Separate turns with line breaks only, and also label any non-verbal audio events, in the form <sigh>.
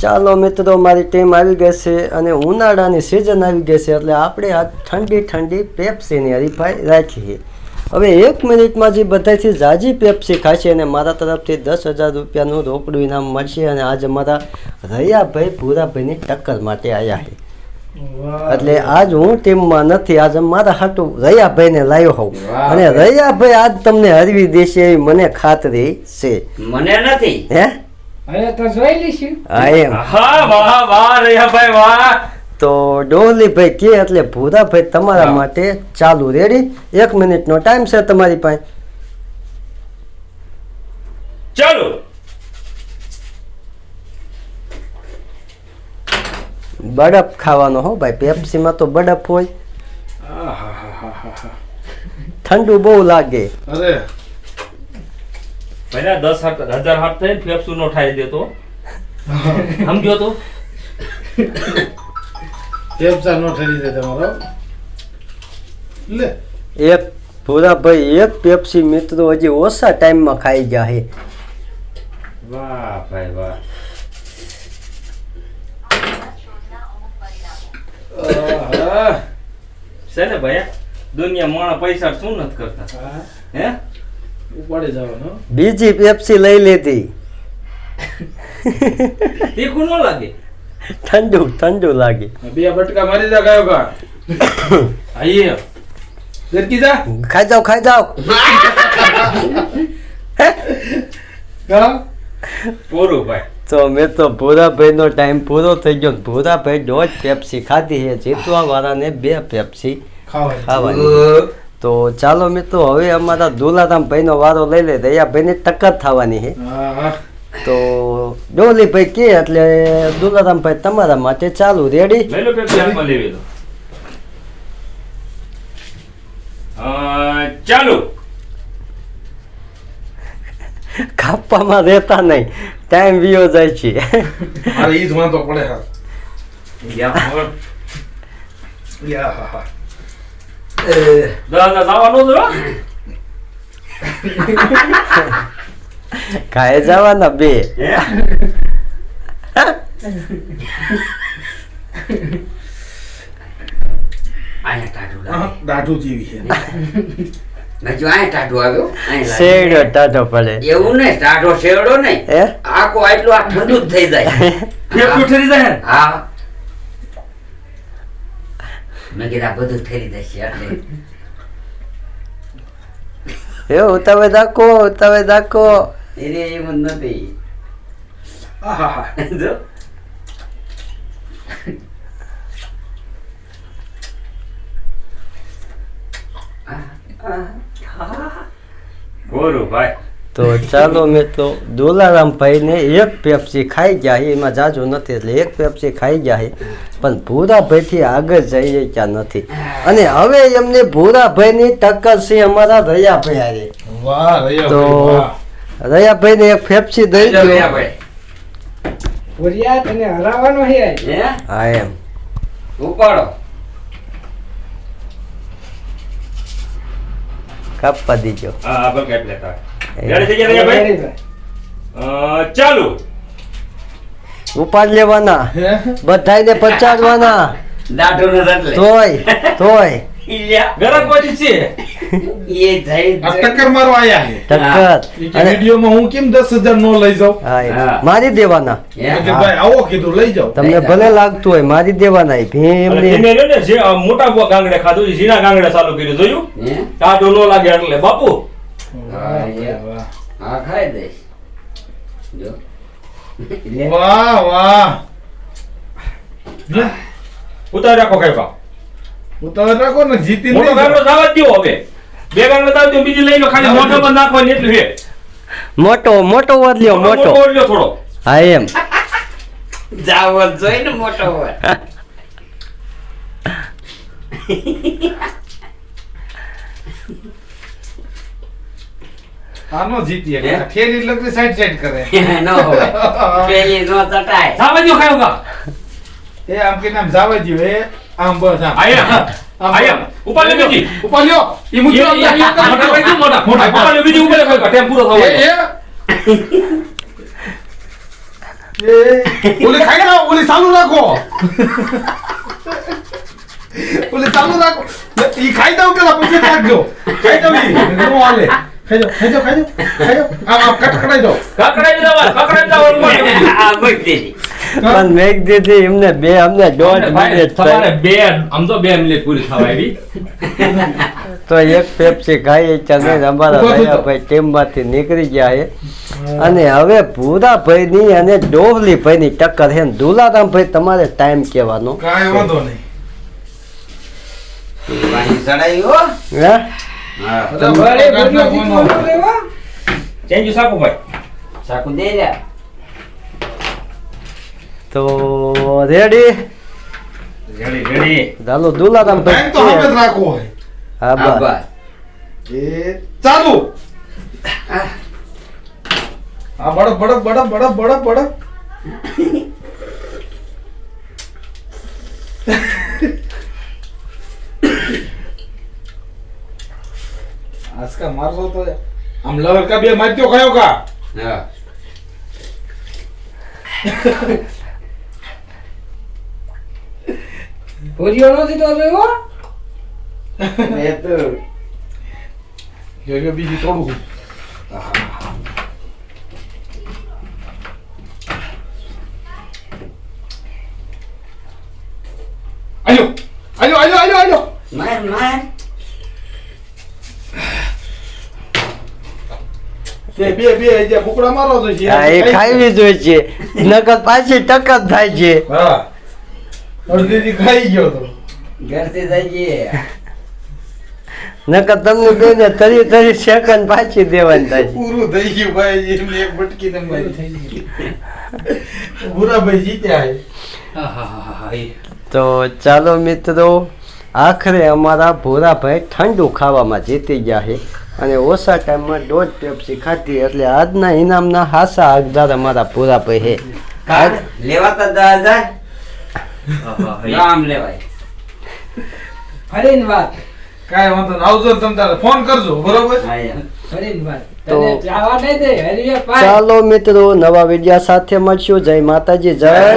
ચાલો મિત્રો મારી ટીમ આવી ગઈ છે અને ઉનાળાની સિઝન આવી ગઈ છે એટલે આપણે આ ઠંડી ઠંડી પેપ્સીની હરીફાઈ રાખીએ. હવે એક મિનિટમાં જે બધાથી જાજી પેપ્સી ખાશે અને મારા તરફથી દસ હજાર રૂપિયાનું રોકડું ઇનામ મળશે અને આજે મારા રૈયાભાઈ ભૂરાભાઈની ટક્કર માટે આવ્યા છે. એટલે આજ હું ટીમમાં નથી આજે મારા હાટું રૈયાભાઈને લાવ્યો હોઉં. અને રૈયાભાઈ આજ તમને હરવી દેશે એવી મને ખાતરી છે.
મને નથી?
હે?
હવે તો જોઈ લઈશું.
હા એમ.
હા વાહ વાહ રૈયાભાઈ વાહ.
તો ડોલીભાઈ કે એટલે ભૂરાભાઈ તમારા માટે ચાલુ રેડી. એક મિનિટનો ટાઈમ છે તમારી પાસે.
ચાલો.
બડપ ખાવાનો હો ભાઈ. પેપ્સીમાં તો બડપ હોય. ઠંડુ બહુ લાગે.
અરે
પહેલા દસ હાથ હજાર હાથ થઈને ફેફસુ નો ઠાઈ દેતો. <laughs> સમજો તો?
ફેફસા નો ઠરી દે તમારો. લે.
એક ભોરાભાઈ એક પેપ્સી મિત્રો હજી ઓછા ટાઈમમાં ખાઈ ગયા છે
વાહ ભાઈ વાહ. છે ને ભાઈ? દુનિયા માણા પૈસા શું નથી કરતા?
હા,
હે
ઉપાડી જવાનો.
બીજી પેપ્સી લઈ લીધી.
તીખું ન લાગે.
ઠંડુ ઠંડુ લાગે.
બે બટકા મારી દે ગયો કા આઈએ. ગરકી જા.
ખાઈ જાવ ખાઈ
જાવ
પૂરું ભાઈ.
તો મેં તો ભૂરાભાઈનો ટાઈમ પૂરો થઈ ગયો ભોરાભાઈ ભૂરાભાઈ દોઢ પેપ્સી ખાધી છે. જીતવા વાળાને બે પેપ્સી ખાવાની. તો ચાલો મિત્રો હવે અમારા દુલારામ ભાઈનો વારો લઈ લે દયાભાઈને ટક્કર થવાની છે. તો ડોલી ડોલીભાઈ કે એટલે દુલારામભાઈ તમારા માટે ચાલુ રેડી?
લઈ લો પેપ્સી હાથમાં લેવી દો અ, ચાલો.
કાપવામાં રહેતા નહીં ટાઈમ વિયો જાય છે.
અરે ઈ જ વાંધો પડે. હા.
યા, હા
યા હા.
જવાનું હો.
ખાઈ જવાના બે.
દાઢું જેવી છે.
હજુ અહીંયા ટાઢું આવ્યું? અહીંયા લાગે.
શેડો ટાઢો પડે.
એવું નહીં ટાઢો શેરડો નહીં.
હે?
આખો આટલું આ ઠંડુ જ થઈ જાય.
ફેફસું ઠરી જાય?
હા. મેં કીધું આ બધું ઠરી જશે એટલે
એવું તમે દાખો તમે દાખો.
એને એમ જ નથી
આહા
જો.
પૂરું ભાઈ.
તો ચાલો મેં તો ભાઈને એક પેપ્સી ખાઈ ગયા. એમાં જાજુ નથી એટલે એક પેપ્સી ખાઈ ગયા. પણ ભૂરાભાઈથી આગળ જઈએ ક્યાં નથી. અને હવે એમને ભૂરાભાઈની ટક્કર છે અમારા રયાભાઈ
આરે
તો
ભાઈ,
રયાભાઈને એક પેપ્સી દઈ દો.
હે
એમ.
ઉપાડો.
કાપવા દીજો.
હા હા બકેટ લેતા. રેડી થઈ ગયા રૈયાભાઈ? અ,
ઉપાડ લેવાના.
હે?
બધાને પચાડવાના.
દાઢું ને
તોય તોય.
ગરમ પછી છે.
એ જઈ
ટક્કર મારવા આયા છે.
ટક્કર.
ઈ કે હું કેમ દસ હજાર નો લઈ જાઉં?
હા મારી દેવાના.
હે?
ભાઈ આવો કીધું લઈ જાઓ
તમને ભલે લાગતું હોય મારી દેવાના એ ભી
અને
એમની
ધીમે રહ્યો ને જે મોટા ગાંગડે ખાધું જીના ઝીણા ગાંગડે ચાલુ કર્યું જોયું?
હે?
નો લાગે એટલે. બાપુ
હા ખાઈ દઈશ. જો.
વાહ વાહ.
ઉતાર રાખો કઈ બા
ઉતાવળ રાખો ને જીતી
મોટો
જાઓ.
જવા દો હવે. બે ગાંગડે જવા દો બીજી લઈ લો ખાલી મોટો મોઢામાં નાખવાની એટલું છે.
મોટો મોટો વધલ્યો મોટો
લ્યો થોડો.
હા એમ.
જાવો જોઈ ને મોટો હોય <laughs>
આનો જીતીએ? ઠેલી લગડી સાઈડ સાઈડ કરે. <laughs>
નો હોય. <laughs> પેલી નો ચટાય.
સાવજો દ્યો ખાયો ગા
એ આમ કે નામ જાવા એ આમ બસ આમ.
આયા આયા ઉપર લે બીજી.
ઉપર લ્યો ઈ મૂકી
એ- એ- એ- મોટા ભાઈ મોટા. મોટા ઉપર લે બીજી ઉપર ખાયો ટેમ પૂરો થવા
એ એ. <laughs> એ. ઓલી ખાઈ જાઓ ઓલી ચાલુ રાખો. ઓલી ચાલુ રાખો. ઈ ખાઈ દઉં પેલા પછી નાખજો ખાઈ દઉં ઈ. નો હાલે. ખાઈ જાઓ ખાઈ જાઓ ખાઈ જાઓ ખાઈ જાઓ. આમ આમ કટકડાઈ જાઓ
કકડાઈ દેવા કકડાઈ દીધી. <laughs>
આ મૂકી દેજી
પણ મેક દીદી એમને બે અમને દોઢ મિનિટ
તમારે બે આમ તો બે મિનિટ પૂરી થવા આવી.
તો એક પેપ્સી ખાઈ ચંદ્ર અમારા ભાઈ ટીમમાંથી નીકળી ગયા છે. અને હવે ભૂરા ભાઈની અને ડોવલી ભાઈની ટક્કર છે. ને દુલારામ ભાઈ તમારે ટાઈમ કહેવાનો.
કાંઈ વાંધો નહીં.
ચડાયું, હો.
તો રેડી?
રેડી રેડી
ચાલો દુલા
તમ તો હામે જ
ભાઈ
હોય.
હા
બા.
એ ચાલુ. હા બડક બડક બડક બડક બડક બડક આજકા મારશો તો આમ લવર કા બે માત્યો કયો કા
હા.
ભૂરિયો નથી તો રહેવો.
એ તો
જો જો બીજી થોડું આયો આયો આયો આયો આયો
માર, માર.
બે બે બે જે બુકડા મારો તો છે
હા એ ખાવી જોઈએ. છે નકર પાછી ટક્કર થાય છે.
હા. ખાઈ ગયો તો.
ઘરથી જઈએ.
નકર તમને બેને તરી તરી સેકન્ડ પાછી દેવાની થાય
પૂરું થઈ ગયું ભાઈ એમને એક બટકી જીત્યા.
તો ચાલો મિત્રો આખરે અમારા ભોરાભાઈ ઠંડુ ખાવામાં જીતી ગયા છે. અને ઓછા ટાઈમમાં દોઢ પેપ્સી ખાધી એટલે આજના ઇનામના હાસા હકદાર અમારા પૂરા છે
હે. લેવાતા દસ હજાર.
આહા,
લેવાય.
ફરીને વાત.
કાંઈ વાંધો આવજો તમે તારે. ફોન કરજો બરોબર?
હા,
વાત.
તો-
તને જવા નહીં દે. હરિયા પાય
ચાલો મિત્રો નવા વિડિયા સાથે મળશું. જય માતાજી જય.